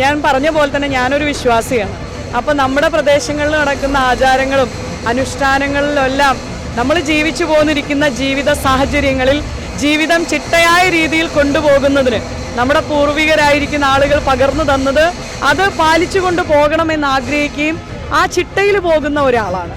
ഞാൻ പറഞ്ഞ പോലെ തന്നെ ഞാനൊരു വിശ്വാസിയാണ്. അപ്പോൾ നമ്മുടെ പ്രദേശങ്ങളിൽ നടക്കുന്ന ആചാരങ്ങളും അനുഷ്ഠാനങ്ങളിലെല്ലാം നമ്മൾ ജീവിച്ചു പോന്നിരിക്കുന്ന ജീവിത സാഹചര്യങ്ങളിൽ ജീവിതം ചിട്ടയായ രീതിയിൽ കൊണ്ടുപോകുന്നതിന് നമ്മുടെ പൂർവികരായിരിക്കുന്ന ആളുകൾ പകർന്നു തന്നത് അത് പാലിച്ചുകൊണ്ട് പോകണമെന്ന് ആഗ്രഹിക്കുകയും ആ ചിട്ടയിൽ പോകുന്ന ഒരാളാണ്.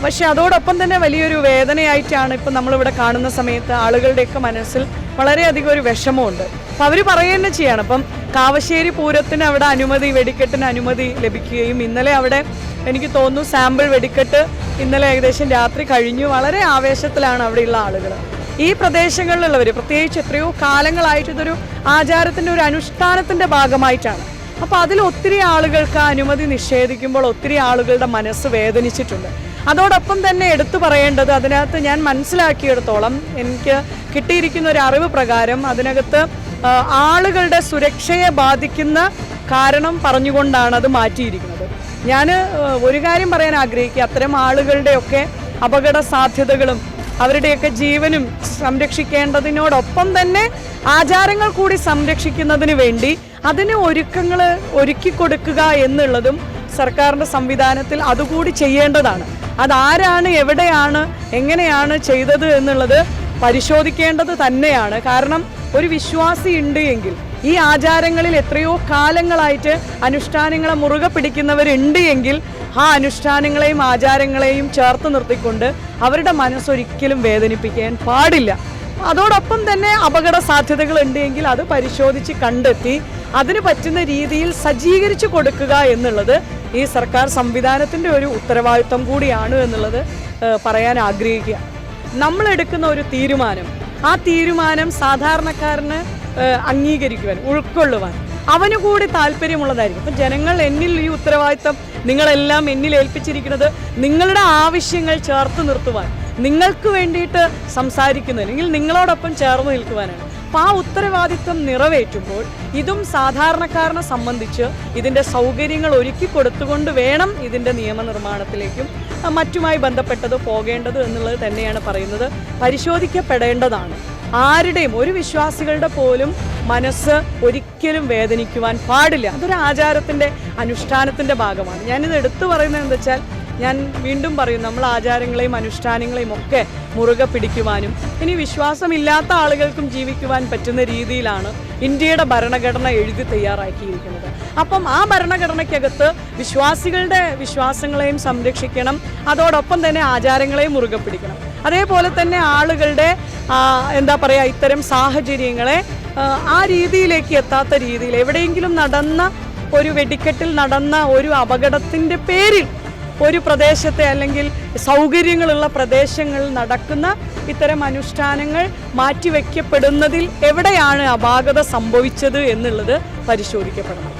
പക്ഷെ അതോടൊപ്പം തന്നെ വലിയൊരു വേദനയായിട്ടാണ് ഇപ്പം നമ്മളിവിടെ കാണുന്ന സമയത്ത് ആളുകളുടെയൊക്കെ മനസ്സിൽ വളരെയധികം ഒരു വിഷമമുണ്ട്. അപ്പം അവർ പറയുക ചെയ്യണം. അപ്പം കാവശ്ശേരി പൂരത്തിന് അവിടെ അനുമതി വെടിക്കെട്ടിന് അനുമതി ലഭിക്കുകയും ഇന്നലെ അവിടെ എനിക്ക് തോന്നുന്നു സാമ്പിൾ വെടിക്കെട്ട് ഇന്നലെ ഏകദേശം രാത്രി കഴിഞ്ഞു. വളരെ ആവേശത്തിലാണ് അവിടെയുള്ള ആളുകൾ ഈ പ്രദേശങ്ങളിലുള്ളവർ പ്രത്യേകിച്ച് എത്രയോ കാലങ്ങളായിട്ട് ഇതൊരു ആചാരത്തിന്റെ ഒരു അനുഷ്ഠാനത്തിന്റെ ഭാഗമായിട്ടാണ്. അപ്പോൾ അതിൽ ഒത്തിരി ആളുകൾക്ക് അനുമതി നിഷേധിക്കുമ്പോൾ ഒത്തിരി ആളുകളുടെ മനസ്സ് വേദനിച്ചിട്ടുണ്ട്. അതോടൊപ്പം തന്നെ എടുത്തു പറയേണ്ടത് അതിനകത്ത് ഞാൻ മനസ്സിലാക്കിയെടുത്തോളം എനിക്ക് കിട്ടിയിരിക്കുന്ന ഒരു അറിവ് പ്രകാരം അതിനകത്ത് ആളുകളുടെ സുരക്ഷയെ ബാധിക്കുന്ന കാരണം പറഞ്ഞുകൊണ്ടാണ് അത് മാറ്റിയിരിക്കുന്നത്. ഞാൻ ഒരു കാര്യം പറയാൻ ആഗ്രഹിക്കുക. അത്തരം ആളുകളുടെയൊക്കെ അപകട സാധ്യതകളും അവരുടെയൊക്കെ ജീവനും സംരക്ഷിക്കേണ്ടതിനോടൊപ്പം തന്നെ ആചാരങ്ങൾ കൂടി സംരക്ഷിക്കുന്നതിന് വേണ്ടി അതിന് ഒരുക്കങ്ങൾ ഒരുക്കി കൊടുക്കുക എന്നുള്ളതും സർക്കാരിന്റെ സംവിധാനത്തിൽ അതുകൂടി ചെയ്യേണ്ടതാണ്. അതാരാണ് എവിടെയാണ് എങ്ങനെയാണ് ചെയ്തത് എന്നുള്ളത് പരിശോധിക്കേണ്ടത് തന്നെയാണ്. കാരണം ഒരു വിശ്വാസി ഉണ്ട് എങ്കിൽ ഈ ആചാരങ്ങളിൽ എത്രയോ കാലങ്ങളായിട്ട് അനുഷ്ഠാനങ്ങളെ മുറുകെ പിടിക്കുന്നവരുണ്ട് എങ്കിൽ ആ അനുഷ്ഠാനങ്ങളെയും ആചാരങ്ങളെയും ചേർത്ത് നിർത്തിക്കൊണ്ട് അവരുടെ മനസ്സൊരിക്കലും വേദനിപ്പിക്കാൻ പാടില്ല. അതോടൊപ്പം തന്നെ അപകട സാധ്യതകൾ ഉണ്ട് എങ്കിൽ അത് പരിശോധിച്ച് കണ്ടെത്തി അതിന് പറ്റുന്ന രീതിയിൽ സജ്ജീകരിച്ചു കൊടുക്കുക എന്നുള്ളത് ഈ സർക്കാർ സംവിധാനത്തിന്റെ ഒരു ഉത്തരവാദിത്വം കൂടിയാണ് എന്നുള്ളത് പറയാൻ ആഗ്രഹിക്കുക. നമ്മളെടുക്കുന്ന ഒരു തീരുമാനം ആ തീരുമാനം സാധാരണക്കാരന് അംഗീകരിക്കുവാൻ ഉൾക്കൊള്ളുവാൻ അവന് കൂടി താല്പര്യമുള്ളതായിരിക്കും. അപ്പം ജനങ്ങൾ എന്നിൽ ഈ ഉത്തരവാദിത്തം നിങ്ങളെല്ലാം എന്നിൽ ഏൽപ്പിച്ചിരിക്കുന്നത് നിങ്ങളുടെ ആവശ്യങ്ങൾ ചേർത്ത് നിർത്തുവാൻ നിങ്ങൾക്ക് വേണ്ടിയിട്ട് സംസാരിക്കുന്നതിന് അല്ലെങ്കിൽ നിങ്ങളോടൊപ്പം ചേർന്ന് നിൽക്കുവാനാണ്. അപ്പം ആ ഉത്തരവാദിത്വം നിറവേറ്റുമ്പോൾ ഇതും സാധാരണക്കാരനെ സംബന്ധിച്ച് ഇതിന്റെ സൗകര്യങ്ങൾ ഒരുക്കി കൊടുത്തുകൊണ്ട് വേണം ഇതിന്റെ നിയമനിർമ്മാണത്തിലേക്കും മറ്റുമായി ബന്ധപ്പെട്ടത് പോകേണ്ടത് എന്നുള്ളത് തന്നെയാണ് പറയുന്നത്. പരിശോധിക്കപ്പെടേണ്ടതാണ്. ആരുടെയും ഒരു വിശ്വാസികളുടെ പോലും മനസ്സ് ഒരിക്കലും വേദനിക്കുവാൻ പാടില്ല. അതൊരു ആചാരത്തിന്റെ അനുഷ്ഠാനത്തിന്റെ ഭാഗമാണ്. ഞാനിത് എടുത്തു പറയുന്നത് എന്താ വെച്ചാൽ ഞാൻ വീണ്ടും പറയും നമ്മൾ ആചാരങ്ങളെയും അനുഷ്ഠാനങ്ങളെയും ഒക്കെ മുറുകെ പിടിക്കുവാനും ഇനി വിശ്വാസമില്ലാത്ത ആളുകൾക്കും ജീവിക്കുവാൻ പറ്റുന്ന രീതിയിലാണ് ഇന്ത്യയുടെ ഭരണഘടന എഴുതി തയ്യാറാക്കിയിരിക്കുന്നത്. അപ്പം ആ ഭരണഘടനയ്ക്കകത്ത് വിശ്വാസികളുടെ വിശ്വാസങ്ങളെയും സംരക്ഷിക്കണം അതോടൊപ്പം തന്നെ ആചാരങ്ങളെയും മുറുകെ പിടിക്കണം. അതേപോലെ തന്നെ ആളുകളുടെ എന്താ പറയുക ഇത്തരം സാഹചര്യങ്ങളെ ആ, രീതിയിലേക്ക് എത്താത്ത രീതിയിൽ എവിടെയെങ്കിലും നടന്ന ഒരു വെടിക്കെട്ടിൽ നടന്ന ഒരു അപകടത്തിന്റെ പേരിൽ ഒരു പ്രദേശത്തെ അല്ലെങ്കിൽ സൗകര്യങ്ങളുള്ള പ്രദേശങ്ങളിൽ നടക്കുന്ന ഇത്തരം അനുഷ്ഠാനങ്ങൾ മാറ്റിവെക്കപ്പെടുന്നതിൽ എവിടെയാണ് അപാകത സംഭവിച്ചത് എന്നുള്ളത് പരിശോധിക്കപ്പെടണം.